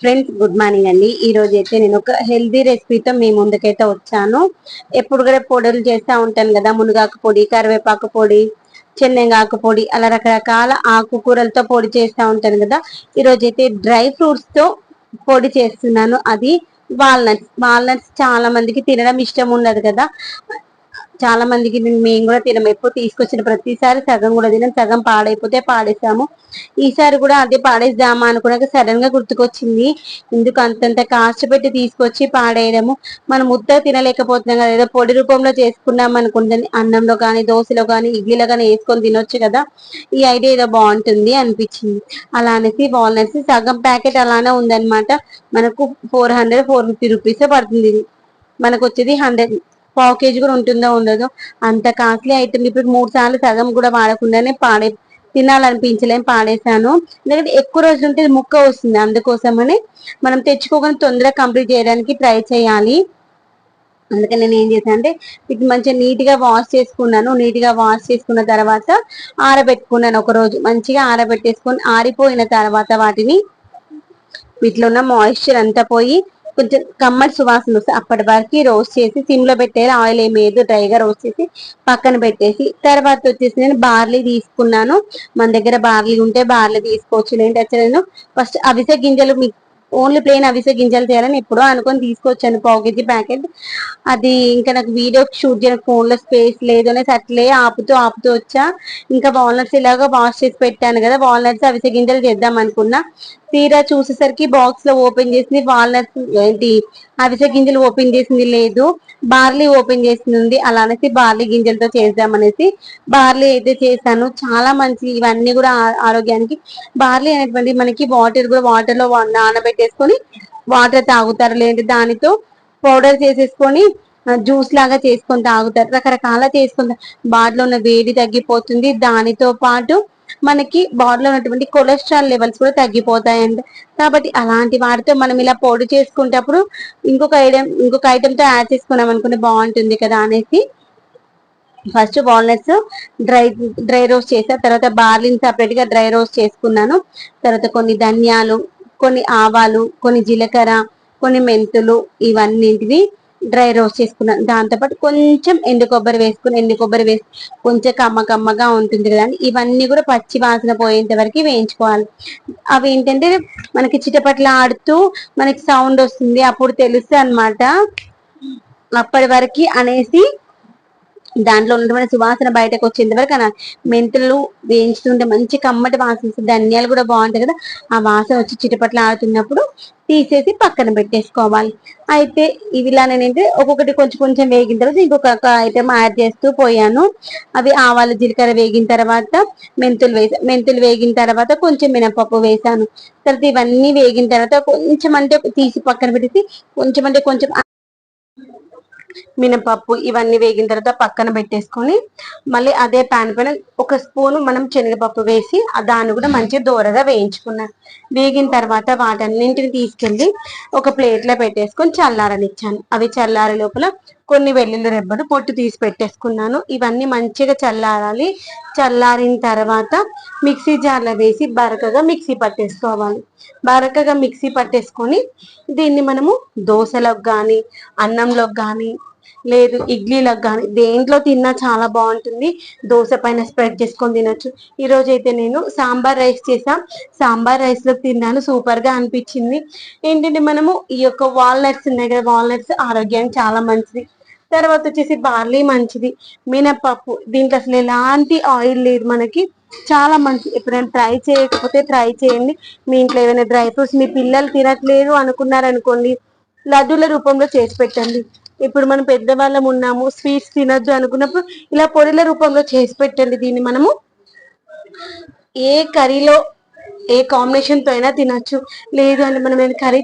Friends good morning అండి. ఈ రోజు అయితే నేను ఒక హెల్దీ రెసిపీతో మీ ముందుకైతే వచ్చాను. ఎప్పుడు కూడా పొడులు చేస్తూ ఉంటాను కదా. మునగాకు పొడి కరివేపాకు పొడి చెన్నెంగాకు పొడి అలా రకరకాల ఆకుకూరలతో పొడి చేస్తూ ఉంటాను కదా. ఈరోజు అయితే డ్రై ఫ్రూట్స్తో పొడి చేస్తున్నాను. అది వాల్నట్స్. వాల్నట్స్ చాలా మందికి తినడం ఇష్టం ఉండదు కదా. చాలా మందికి మేము కూడా తినం ఎప్పుడు తీసుకొచ్చిన ప్రతిసారి సగం కూడా తినం సగం పాడైపోతే పాడేసాము. ఈసారి కూడా అదే పాడేద్దామా అనుకున్నాక సడన్గా గుర్తుకొచ్చింది. ఎందుకు అంతంత కాస్ట్ పెట్టి తీసుకొచ్చి పాడేయడము. మనం ముద్ద తినలేకపోతున్నాం కదా. ఏదో పొడి రూపంలో చేసుకున్నాం అనుకుంటుంది అన్నంలో కానీ దోశలో కానీ ఇడ్లీలో కానీ వేసుకొని తినొచ్చు కదా. ఈ ఐడియా ఏదో బాగుంటుంది అనిపించింది. అలా అనేసి వాల్నట్స్ సగం ప్యాకెట్ అలానే ఉందన్నమాట. మనకు four hundred four fifty rupees పడుతుంది. మనకు వచ్చేది హండ్రెడ్ పావు కేజీ కూడా ఉంటుందో ఉండదో అంత కాస్ట్లీ అవుతుంది ఇప్పుడు మూడు సార్లు సగం కూడా వాడకుండానే పాడే తినాలనిపించలేం పాడేశాను. ఎందుకంటే ఎక్కువ రోజులు ఉంటే ముక్క వస్తుంది. అందుకోసమని మనం తెచ్చుకోగానే తొందరగా కంప్లీట్ చేయడానికి ట్రై చేయాలి. అందుకని నేను ఏం చేశాను అంటే ఇది మంచిగా నీట్గా వాష్ చేసుకున్నాను. నీట్గా వాష్ చేసుకున్న తర్వాత ఆరబెట్టుకున్నాను. ఒక రోజు మంచిగా ఆరబెట్టేసుకొని ఆరిపోయిన తర్వాత వాటిని వీటిలో ఉన్న మాయిశ్చర్ అంతా పోయి కొంచెం కమ్మటి సువాసన వస్తుంది అప్పటి వరకు రోస్ట్ చేసి సిమ్లో పెట్టేది పెట్టేయాలి ఆయిల్ ఏమేదో డ్రైగా రోస్ట్ చేసి పక్కన పెట్టేసి తర్వాత వచ్చేసి నేను బార్లీ తీసుకున్నాను. మన దగ్గర బార్లీ ఉంటే బార్లీ తీసుకోవచ్చు. లేదంటే నేను ఫస్ట్ అవిసె గింజలు మీకు ఓన్లీ ప్లేన్ అవిసె గింజలు చేయాలని ఎప్పుడో అనుకొని తీసుకొచ్చాను పావు కేజీ ప్యాకెట్. అది ఇంకా నాకు వీడియో షూట్ చేయడానికి ఫోన్లో స్పేస్ లేదు అనేసి అట్లే ఆపుతూ ఆపుతూ వచ్చా. ఇంకా వాల్నట్స్ ఇలాగా వాష్ చేసి పెట్టాను కదా వాల్నట్స్ అవిసె గింజలు చేద్దాం అనుకున్నా. తీరా చూసేసరికి బాక్స్లో ఓపెన్ చేసింది వాల్నట్స్ ఏంటి అవిసె గింజలు ఓపెన్ చేసింది లేదు. బార్లీ ఓపెన్ చేసింది. అలా అనేసి బార్లీ గింజలతో చేద్దామనేసి బార్లీ అయితే చేశాను. చాలా మంచి ఇవన్నీ కూడా ఆరోగ్యానికి బార్లీ అనేటువంటి మనకి వాటర్ కూడా వాటర్లో నానబెట్టేసుకొని వాటర్ తాగుతారు. లేదంటే దానితో పౌడర్ చేసేసుకొని జ్యూస్ లాగా చేసుకొని తాగుతారు. రకరకాల చేసుకుంటారు బార్లో ఉన్న వేడి తగ్గిపోతుంది. దానితో పాటు మనకి బాడీలో ఉన్నటువంటి కొలెస్ట్రాల్ లెవెల్స్ కూడా తగ్గిపోతాయండి. కాబట్టి అలాంటి వాటితో మనం ఇలా పొడి చేసుకునేటప్పుడు ఇంకొక ఐటమ్ ఇంకొక ఐటెంతో యాడ్ చేసుకున్నాం అనుకుంటే బాగుంటుంది కదా అనేసి. First walnuts dry dry roast చేసా తర్వాత బార్లీని సపరేట్గా డ్రై రోస్ట్ చేసుకున్నాను. తర్వాత కొన్ని ధనియాలు కొన్ని ఆవాలు కొన్ని జీలకర్ర కొన్ని మెంతులు ఇవన్నింటివి డ్రై రోస్ట్ చేసుకున్నాను దాంతోపాటు కొంచెం ఎండు కొబ్బరి వేసుకుని ఎండు కొబ్బరి వేసి కొంచెం కమ్మ కమ్మగా ఉంటుంది కదండి. ఇవన్నీ కూడా పచ్చి వాసన పోయేంత వరకు వేయించుకోవాలి. అవి ఏంటంటే మనకి చిటపట్ల ఆడుతూ మనకి సౌండ్ వస్తుంది. అప్పుడు తెలుస్తుంది అన్నమాట. అప్పటి వరకు అనేసి దాంట్లో ఉన్నటువంటి సువాసన బయటకు వచ్చేంత వరకు అలా మెంతులు వేయించుతుంటే మంచి కమ్మటి వాసన ధనియాలు కూడా బాగుంటాయి కదా ఆ వాసన వచ్చి చిటపట్ల ఆడుతున్నప్పుడు తీసేసి పక్కన పెట్టేసుకోవాలి. అయితే ఇవిలా నేనంటే ఒక్కొక్కటి కొంచెం కొంచెం వేగిన తర్వాత ఇంకొక ఐటమ్ యాడ్ చేస్తూ పోయాను. అవి ఆవాలు జీలకర్ర వేగిన తర్వాత మెంతులు వేసా మెంతులు వేగిన తర్వాత కొంచెం మినపప్పు వేసాను. తర్వాత ఇవన్నీ వేగిన తర్వాత కొంచెం అంటే తీసి పక్కన పెట్టేసి కొంచెం అంటే కొంచెం మినపప్పు ఇవన్నీ వేగిన తర్వాత పక్కన పెట్టేసుకొని మళ్ళీ అదే పాన్ పైన ఒక స్పూన్ మనం శనగపప్పు వేసి దాన్ని కూడా మంచిగా దూరగా వేయించుకున్నాను వేగిన తర్వాత వాటన్నింటిని తీసుకెళ్ళి ఒక ప్లేట్లో పెట్టేసుకొని చల్లారనిచ్చాను. అవి చల్లారే లోపల కొన్ని వెల్లుల్లి రెబ్బలు పొట్టు తీసి పెట్టేసుకున్నాను. ఇవన్నీ మంచిగా చల్లారాలి. చల్లారిన తర్వాత మిక్సీ జార్లో వేసి బరకగా మిక్సీ పట్టేసుకోవాలి. బరకగా మిక్సీ పట్టేసుకొని దీన్ని మనము దోశలకు కానీ అన్నంలోకి కానీ లేదు ఇడ్లీలకు కానీ దేంట్లో తిన్నా చాలా బాగుంటుంది. దోశ పైన స్ప్రెడ్ చేసుకొని తినొచ్చు. ఈరోజు అయితే నేను సాంబార్ రైస్ చేసా సాంబార్ రైస్లో తిన్నాను. సూపర్గా అనిపించింది. ఏంటంటే మనము ఈ యొక్క వాల్నట్స్ ఉన్నాయి కదా వాల్నట్స్ ఆరోగ్యానికి చాలా మంచిది. తర్వాత వచ్చేసి బార్లీ మంచిది మినపప్పు. దీంట్లో అసలు ఎలాంటి ఆయిల్ లేదు మనకి. చాలా మంచిది ఎప్పుడైనా ట్రై చేయకపోతే ట్రై చేయండి. మీ ఇంట్లో ఏమైనా డ్రై ఫ్రూట్స్ మీ పిల్లలు తినట్లేదు అనుకున్నారనుకోండి లడ్డూల రూపంలో చేసి పెట్టండి. ఇప్పుడు మనం పెద్దవాళ్ళం ఉన్నాము స్వీట్స్ తినొద్దు అనుకున్నప్పుడు ఇలా పొడిల రూపంలో చేసి పెట్టండి దీన్ని మనము. ఏ కర్రీలో ఏ కాంబినేషన్తో అయినా తినొచ్చు. లేదు అని మనం కర్రీ